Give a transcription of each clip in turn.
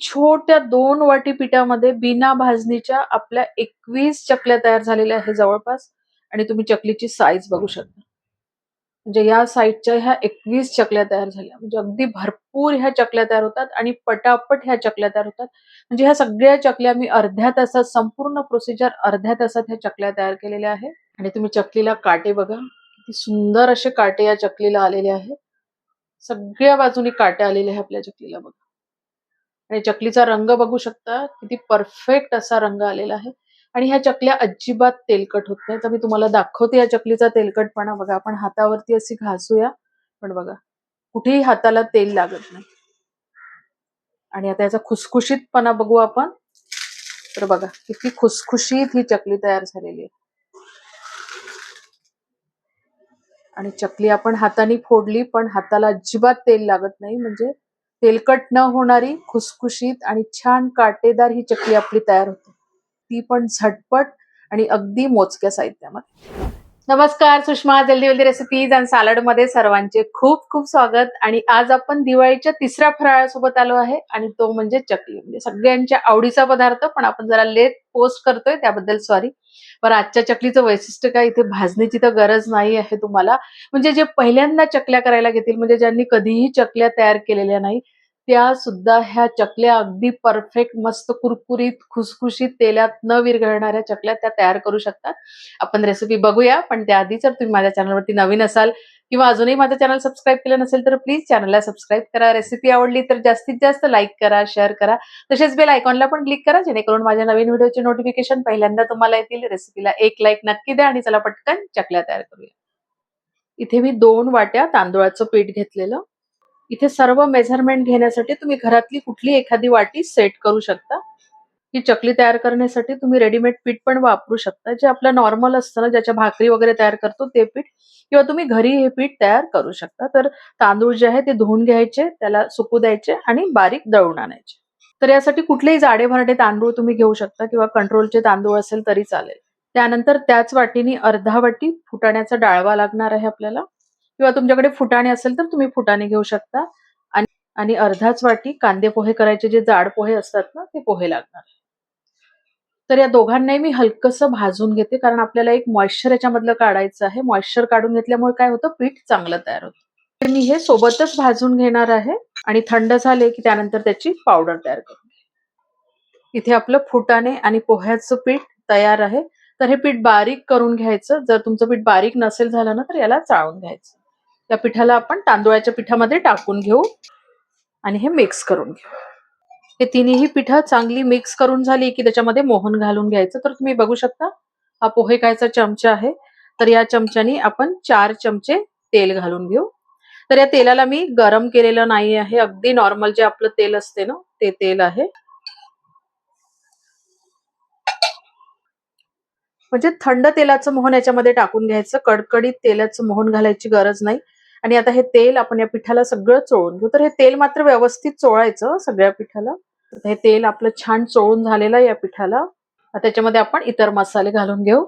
छोट्या दोन वाटी पिठामध्ये बिना भाजणीच्या आपल्या एकवीस चकल्या तयार झालेल्या आहे जवळपास. आणि तुम्ही चकलीची साईज बघू शकता. म्हणजे या साईजच्या ह्या एकवीस चकल्या तयार झाल्या. म्हणजे अगदी भरपूर ह्या चकल्या तयार होतात आणि पटापट ह्या चकल्या तयार होतात. म्हणजे ह्या सगळ्या चकल्या मी अर्ध्या तासात संपूर्ण प्रोसिजर अर्ध्या तासात ह्या चकल्या तयार केलेल्या आहेत. आणि तुम्ही चकलीला काटे बघा. किती सुंदर असे काटे या चकलीला आलेले आहेत. सगळ्या बाजूनी काटे आलेले आहे आपल्या चकलीला बघा. आणि चकलीचा रंग बघू शकता किती परफेक्ट असा रंग आलेला आहे. आणि ह्या चकल्या अजिबात तेलकट होत नाही तर मी तुम्हाला दाखवते या चकलीचा तेलकटपणा. बघा आपण हातावरती अशी घासूया. पण बघा कुठेही हाताला तेल लागत नाही. आणि आता याचा खुसखुशीतपणा बघू आपण. तर बघा किती खुसखुशीत ही चकली तयार झालेली आहे. आणि चकली आपण हाताने फोडली पण हाताला अजिबात तेल लागत नाही. म्हणजे तेलकट न होणारी खुसखुशीत आणि छान काटेदार ही चकली आपली तयार होते. ती पण झटपट आणि अगदी मोजक्या साहित्यामध्ये. नमस्कार सुषमा जल्दी जल्दी रेसिपीज आणि सॅलडमध्ये सर्वांचे खूप खूप स्वागत. आणि आज आपण दिवाळीच्या तिसऱ्या फराळासोबत आलो आहे आणि तो म्हणजे चकली. म्हणजे सगळ्यांच्या आवडीचा पदार्थ पण आपण जरा लेट पोस्ट करतोय त्याबद्दल सॉरी पण आजच्या चकलीचं वैशिष्ट्य काय? इथे भाजण्याची तर गरज नाही आहे तुम्हाला. म्हणजे जे पहिल्यांदा चकल्या करायला घेतील म्हणजे ज्यांनी कधीही चकल्या तयार केलेल्या नाही त्या सुद्धा ह्या चकल्या अगदी परफेक्ट मस्त कुरकुरीत खुसखुशीत तेलात न विरघळणाऱ्या चकल्या त्या तयार करू शकतात. आपण रेसिपी बघूया पण त्याआधी जर तुम्ही माझ्या चॅनलवरती नवीन असाल किंवा अजूनही माझं चॅनल सबस्क्राईब केलं नसेल तर प्लीज चॅनलला सबस्क्राईब करा. रेसिपी आवडली तर जास्तीत जास्त लाईक करा शेअर करा. तसेच बेल आयकॉनला पण क्लिक करा जेणेकरून माझ्या नवीन व्हिडिओचे नोटिफिकेशन पहिल्यांदा तुम्हाला येतील. रेसिपीला एक लाईक नक्की द्या आणि चला पटकन चकल्या तयार करूया. इथे मी दोन वाट्या तांदूळाचं पीठ घेतलेलं. इथे सर्व मेझरमेंट घेण्यासाठी तुम्ही घरातली कुठली एखादी वाटी सेट करू शकता. ही चकली तयार करण्यासाठी तुम्ही रेडीमेड पीठ पण वापरू शकता. जे आपलं नॉर्मल असतं ना ज्याच्या भाकरी वगैरे तयार करतो ते पीठ. किंवा तुम्ही घरी हे पीठ तयार करू शकता. तर तांदूळ जे आहे ते धुवून घ्यायचे त्याला सुकू द्यायचे आणि बारीक दळून आणायचे. तर यासाठी कुठलेही जाडे भरडे तांदूळ तुम्ही घेऊ शकता किंवा कंट्रोलचे तांदूळ असेल तरी चालेल. त्यानंतर त्याच वाटीने अर्धा वाटी फुटाण्याचा डाळवा लागणार आहे आपल्याला. किंवा तुमच्याकडे फुटाणे असेल तर तुम्ही फुटाणे घेऊ शकता. आणि आणि अर्धाच वाटी कांदे पोहे करायचे जे जाड पोहे असतात ना ते पोहे लागणार. तर या दोघांनाही मी हलकंसं भाजून घेते कारण आपल्याला एक मॉइश्चर याच्यामधलं काढायचं आहे. मॉइश्चर काढून घेतल्यामुळे काय होतं? पीठ चांगलं तयार होतं. तर मी हे सोबतच भाजून घेणार आहे आणि थंड झाले की त्यानंतर त्याची पावडर तयार करून घे. इथे आपलं फुटाणे आणि पोह्याचं पीठ तयार आहे. तर हे पीठ बारीक करून घ्यायचं. जर तुमचं पीठ बारीक नसेल झालं ना तर याला चाळून घ्यायचं. या पिठाला आपण तांदूळाच्या पिठामध्ये टाकून घेऊ आणि हे मिक्स करून घेऊ. हे तिन्ही पिठं चांगली मिक्स करून झाली की त्याच्यामध्ये मोहन घालून घ्यायचं. तर तुम्ही बघू शकता हा पोहे खायचा चमचा आहे. तर या चमच्यानी आपण चार चमचे तेल घालून घेऊ. तर या तेलाला मी गरम केलेलं नाही आहे. अगदी नॉर्मल जे आपलं तेल असते ना ते तेल आहे. म्हणजे थंड तेलाचं मोहन याच्यामध्ये टाकून घ्यायचं. कडकडीत तेलाचं मोहन घालायची गरज नाही. आणि आता हे तेल आपण या पिठाला सगळं चोळून घेऊ. तर हे तेल मात्र व्यवस्थित चोळायचं सगळ्या पिठाला. हे तेल आपलं छान चोळून झालेलं आहे या पिठाला. आता त्याच्यामध्ये आपण इतर मसाले घालून घेऊ.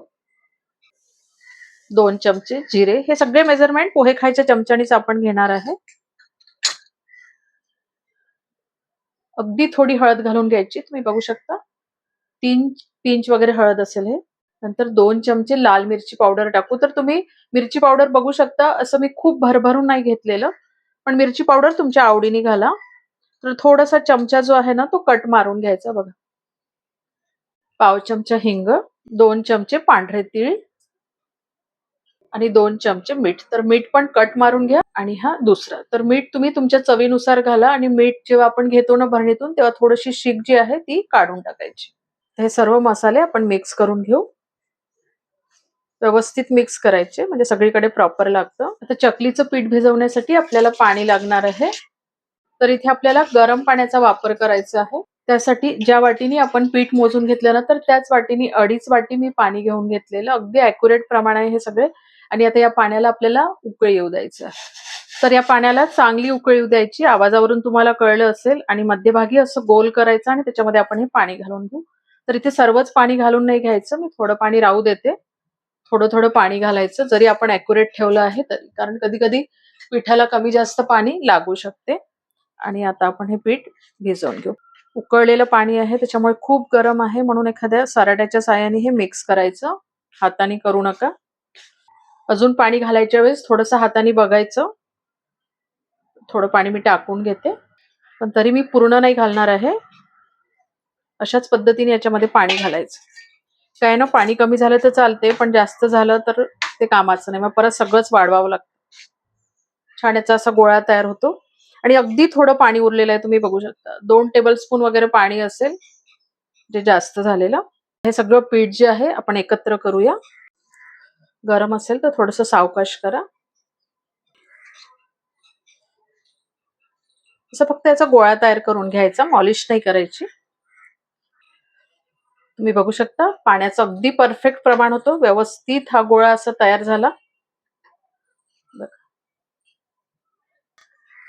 दोन चमचे जिरे. हे सगळे मेजरमेंट पोहे खायच्या चमच्यानीच आपण घेणार आहे. अगदी थोडी हळद घालून घ्यायची. तुम्ही बघू शकता. तीन पिंच वगैरे हळद असेल हे. नंतर दोन चमचे लाल मिरची पावडर टाकू. तर तुम्ही मिरची पावडर बघू शकता असं मी खूप भरभरून नाही घेतलेलं. पण मिरची पावडर तुमच्या आवडीने घाला. तर थोडासा चमचा जो आहे ना तो कट मारून घ्यायचा बघा. पाव चमचा हिंग दोन चमचे पांढरे तीळ आणि दोन चमचे मीठ. तर मीठ पण कट मारून घ्या आणि हा दुसरा. तर मीठ तुम्ही तुमच्या चवीनुसार घाला आणि मीठ जेव्हा आपण घेतो ना भरणीतून तेव्हा थोडीशी शीक जी आहे ती काढून टाकायची. हे सर्व मसाले आपण मिक्स करून घेऊ. व्यवस्थित मिक्स करायचे म्हणजे सगळीकडे प्रॉपर लागतं. आता चकलीचं पीठ भिजवण्यासाठी आपल्याला पाणी लागणार आहे. तर इथे आपल्याला गरम पाण्याचा वापर करायचा आहे. त्यासाठी ज्या वाटीने आपण पीठ मोजून घेतलं ना तर त्याच वाटीने अडीच वाटी मी पाणी घेऊन घेतलेलं. अगदी अॅक्युरेट प्रमाण आहे हे सगळे. आणि आता या पाण्याला आपल्याला उकळी येऊ द्यायचं तर या पाण्याला चांगली उकळी येऊ द्यायची. आवाजावरून तुम्हाला कळलं असेल. आणि मध्यभागी असं गोल करायचं आणि त्याच्यामध्ये आपण हे पाणी घालून घेऊ. तर इथे सर्वच पाणी घालून नाही घ्यायचं. मी थोडं पाणी राहू देते. थोडं थोडं पाणी घालायचं. जरी आपण अॅक्युरेट ठेवलं आहे तरी. कारण कधी कधी पिठाला कमी जास्त पाणी लागू शकते. आणि आता आपण हे पीठ भिजवून घेऊ. उकळलेलं पाणी आहे त्याच्यामुळे खूप गरम आहे. म्हणून एखाद्या सराट्याच्या साहाय्याने हे मिक्स करायचं. हाताने करू नका. अजून पाणी घालायच्या वेळेस थोडंसं हाताने बघायचं. थोडं पाणी मी टाकून घेते. पण तरी मी पूर्ण नाही घालणार आहे. अशाच पद्धतीने याच्यामध्ये पाणी घालायचं. काय ना पाणी कमी झालं तर चालते पण जास्त झालं तर ते कामाचं नाही. मग परत सगळंच वाढवावं लागतं. छान याचा असा गोळा तयार होतो. आणि अगदी थोडं पाणी उरलेलं आहे तुम्ही बघू शकता. दोन टेबल स्पून वगैरे पाणी असेल जे जास्त झालेलं. हे सगळं पीठ जे आहे आपण एकत्र करूया. गरम असेल तर थोडस सावकाश करा. असं फक्त याचा गोळा तयार करून घ्यायचा मॉलिश नाही करायची. तुम्ही बघू शकता पाण्याचं अगदी परफेक्ट प्रमाण होतं. व्यवस्थित हा गोळा असा तयार झाला.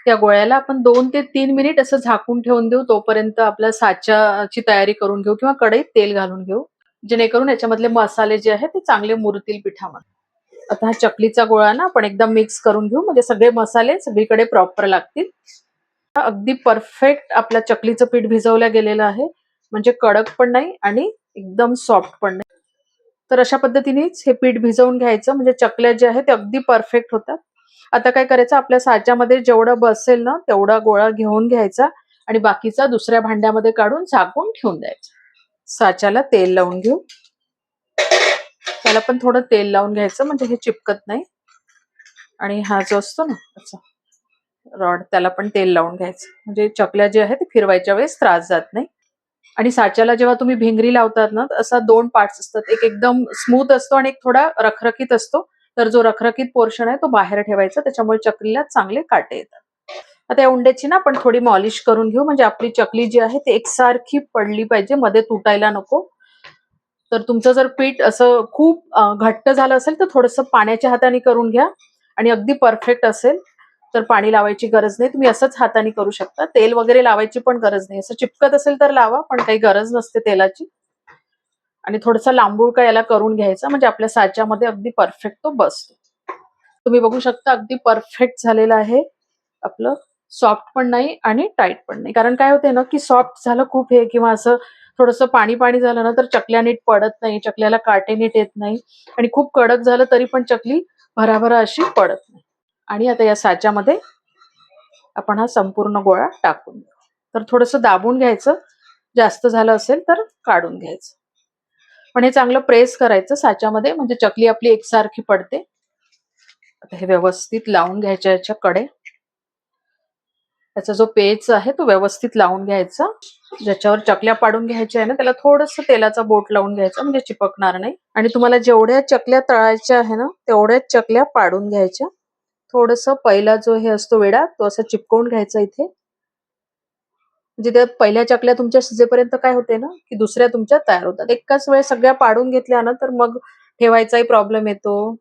त्या गोळ्याला आपण दोन ते तीन मिनिट असं झाकून ठेवून देऊ. तोपर्यंत आपल्या साच्याची तयारी करून घेऊ किंवा कढईत तेल घालून घेऊ. जेणेकरून याच्यामधले मसाले जे आहेत ते चांगले मुरतील पिठामध्ये. आता हा चकलीचा गोळा ना आपण एकदम मिक्स करून घेऊ. म्हणजे सगळे मसाले सगळीकडे प्रॉपर लागतील. अगदी परफेक्ट आपल्या चकलीचं पीठ भिजवलं गेलेलं आहे. म्हणजे कडक पण नाही आणि एकदम सॉफ्ट पण नाही. तर अशा पद्धतीनेच हे पीठ भिजवून घ्यायचं. म्हणजे चकल्या ज्या आहेत ते अगदी परफेक्ट होतात. आता काय करायचं? आपल्या साच्यामध्ये जेवढं बसेल ना तेवढा गोळा घेऊन घ्यायचा आणि बाकीचा दुसऱ्या भांड्यामध्ये काढून झाकून ठेवून द्यायचा. साच्याला तेल लावून घेऊ. त्याला पण थोडं तेल लावून घ्यायचं. म्हणजे हे चिपकत नाही. आणि हा जो असतो ना त्याचा रॉड त्याला पण तेल लावून घ्यायचं. म्हणजे चकल्या जे आहेत फिरवायच्या वेळेस त्रास जात नाही. आणि साच्याला जेव्हा तुम्ही भिंगरी लावतात ना असा दोन पार्ट्स असतात. एक एकदम स्मूथ असतो आणि एक थोडा रखरखीत असतो. तर जो रखरखीत पोर्शन आहे तो बाहेर ठेवायचा. त्याच्यामुळे चकलीला चांगले काटे येतात. आता या उंड्याची ना आपण थोडी मॉलिश करून घेऊ. म्हणजे आपली चकली जी आहे ती एकसारखी पडली पाहिजे. मध्ये तुटायला नको. तर तुमचं जर पीठ असं खूप घट्ट झालं असेल तर थोडंसं पाण्याच्या हाताने करून घ्या. आणि अगदी परफेक्ट असेल. तर पाणी लावायची गरज नाही तुम्ही असंच हाताने करू शकता. तेल वगैरे लावायची पण गरज नाही. असं चिपकत असेल तर लावा पण काही गरज नसते तेलाची. आणि थोडासा लांबुळका याला करून घ्यायचा म्हणजे आपल्या साच्यामध्ये अगदी परफेक्ट तो बसतो. तुम्ही बघू शकता अगदी परफेक्ट झालेला आहे आपलं. सॉफ्ट पण नाही आणि टाईट पण नाही. कारण काय होते ना की सॉफ्ट झालं खूप हे किंवा असं थोडंसं पाणी पाणी झालं ना तर चकल्या नीट पडत नाही चकल्याला काटे नीट येत नाही. आणि खूप कडक झालं तरी पण चकली भराभरा अशी पडत नाही. आणि आता या साच्यामध्ये आपण हा संपूर्ण गोळा टाकून देऊ. तर थोडस दाबून घ्यायचं. जास्त झालं असेल तर काढून घ्यायचं. पण हे चांगलं प्रेस करायचं साच्यामध्ये. म्हणजे चकली आपली एकसारखी पडते. आता हे व्यवस्थित लावून घ्यायच्या याच्या कडे त्याचा जो पेच आहे तो व्यवस्थित लावून घ्यायचा. ज्याच्यावर चकल्या पाडून घ्यायच्या आहे ना त्याला थोडस तेलाचा बोट लावून घ्यायचा. म्हणजे चिपकणार नाही. आणि तुम्हाला जेवढ्या चकल्या तळायच्या आहे ना तेवढ्याच चकल्या पाडून घ्यायच्या. थोडस पहिला जो हे असतो वेडा तो असा चिपकवून घ्यायचा इथे. म्हणजे त्या पहिल्या चकल्या तुमच्या शिजेपर्यंत काय होते ना की दुसऱ्या तुमच्या तयार होतात. एकाच वेळेस सगळ्या पाडून घेतल्या ना तर मग ठेवायचाही प्रॉब्लेम येतो.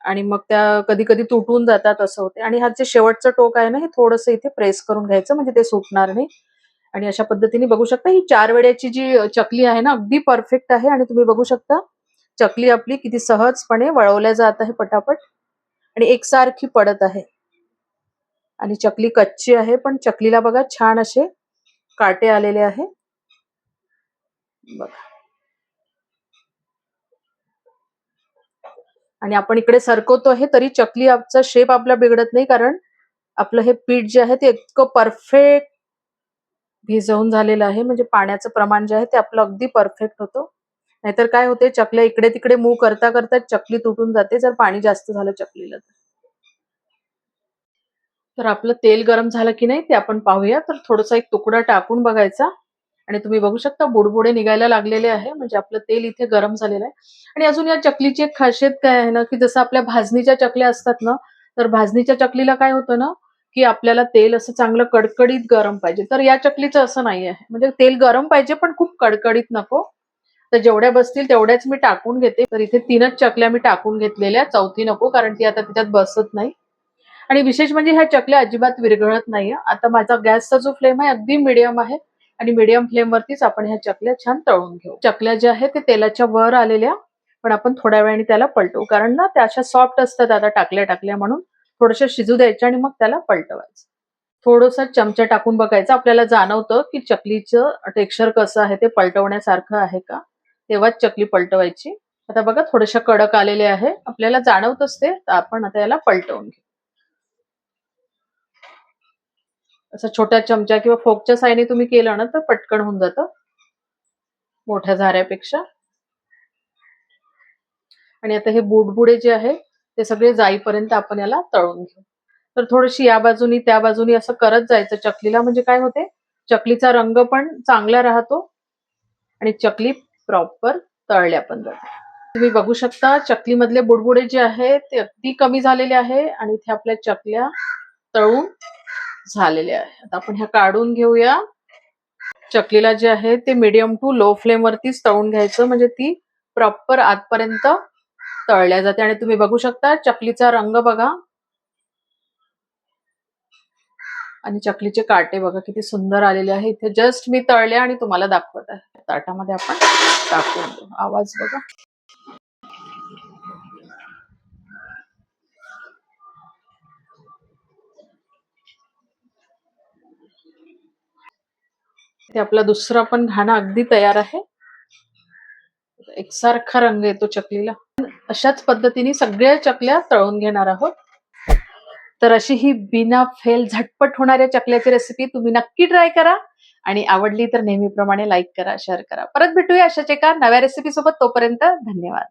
आणि मग त्या कधी कधी तुटून जातात असं होते. आणि हा जे शेवटचं टोक आहे ना हे थोडंसं इथे प्रेस करून घ्यायचं म्हणजे ते सुटणार नाही. आणि अशा पद्धतीने बघू शकता ही चार वेळेची जी चकली आहे ना अगदी परफेक्ट आहे. आणि तुम्ही बघू शकता चकली आपली किती सहजपणे वळवल्या जात आहे पटापट. आणि एकसारखी पडत आहे. आणि चकली कच्ची आहे पण चकलीला बघा छान असे काटे आलेले आहे. बघा. आणि आपण इकडे सरकवतो आहे तरी चकली आपचा शेप आपला बिघडत नाही कारण आपलं हे पीठ जे आहे ते इतकं परफेक्ट भिजवून झालेलं आहे. म्हणजे पाण्याचं प्रमाण जे आहे ते आपलं अगदी परफेक्ट होतं. नाहीतर काय होते चकल्या इकडे तिकडे मूव करता करता चकली तुटून जाते. जर पाणी जास्त झालं चकलीला तर. आपलं तेल गरम झालं की नाही ते आपण पाहूया. तर थोडासा एक तुकडा टाकून बघायचा. आणि तुम्ही बघू शकता बुडबुडे निघायला लागलेले आहे. म्हणजे आपलं तेल इथे गरम झालेलं आहे. आणि अजून या चकलीची एक खासियत काय आहे ना की जसं आपल्या भाजणीच्या चकल्या असतात ना तर भाजणीच्या चकलीला काय होतं ना की आपल्याला तेल असं चांगलं कडकडीत गरम पाहिजे. तर या चकलीचं असं नाही आहे म्हणजे तेल गरम पाहिजे पण खूप कडकडीत नको. तर जेवढ्या बसतील तेवढ्याच मी टाकून घेते. तर इथे तीनच चकल्या मी टाकून घेतलेल्या चौथी नको कारण ती आता त्याच्यात बसत नाही. आणि विशेष म्हणजे ह्या चकल्या अजिबात विरघळत नाहीये. आता माझा गॅसचा जो फ्लेम आहे अगदी मिडियम आहे. आणि मिडियम फ्लेम वरतीच आपण ह्या चकल्या छान तळून घेऊ. चकल्या ज्या आहेत ते तेलाच्या वर आलेल्या पण आपण थोड्या वेळाने त्याला पलटवू. कारण ना त्या अशा सॉफ्ट असतात आता टाकल्या टाकल्या म्हणून. थोड्याशा शिजू द्यायच्या आणि मग त्याला पलटवायचं. थोडंसं चमचा टाकून बघायचं. आपल्याला जाणवतं की चकलीचं टेक्स्चर कसं आहे ते पलटवण्यासारखं आहे का? तेव्हाच चकली पलटवायची. आता बघा थोड्याशा कडक आलेले आहे. आपल्याला जाणवतच ते तर आपण आता याला पलटवून घेऊ. असं छोट्या चमचा किंवा फोकच्या साईने तुम्ही केलं ना तर पटकन होऊन जातं. मोठ्या झाऱ्यापेक्षा. आणि आता हे बुडबुडे जे आहे ते सगळे जाईपर्यंत आपण याला तळून घेऊ. तर थोडीशी या बाजूनी त्या बाजूनी असं करत जायचं चकलीला. म्हणजे काय होते? चकलीचा रंग पण चांगला राहतो आणि चकली प्रॉपर तळल्या पण जाते तुम्ही बघू शकता चकलीमधले बुडबुडे जे आहे ते अगदी कमी झालेले आहे आणि इथे आपल्या चकल्या तळून झालेले आहे. आता आपण ह्या काढून घेऊया. चकलीला जे आहे ते मीडियम टू लो फ्लेम वरतीच तळून घ्यायचं म्हणजे ती प्रॉपर आतपर्यंत तळल्या जाते. आणि तुम्ही बघू शकता चकलीचा रंग बघा. आणि चकलीचे काटे बघा किती सुंदर आलेले आहे. इथे जस्ट मी तळले आणि तुम्हाला दाखवत आहे. ताटामध्ये आपण टाकून देऊ. आवाज बघा. ते आपला दुसरा पण घाणा अगदी तयार आहे. एकसारखा रंग येतो चकलीला. अशाच पद्धतीने सगळ्या चकल्या तळून घेणार आहोत. तर अशी ही बिना फेल झटपट होणाऱ्या चकल्याची रेसिपी तुम्ही नक्की ट्राय करा. आणि आवडली तर नेहमीप्रमाणे लाईक करा शेअर करा. परत भेटूया अशाच एका नव्या रेसिपी सोबत. तोपर्यंत धन्यवाद.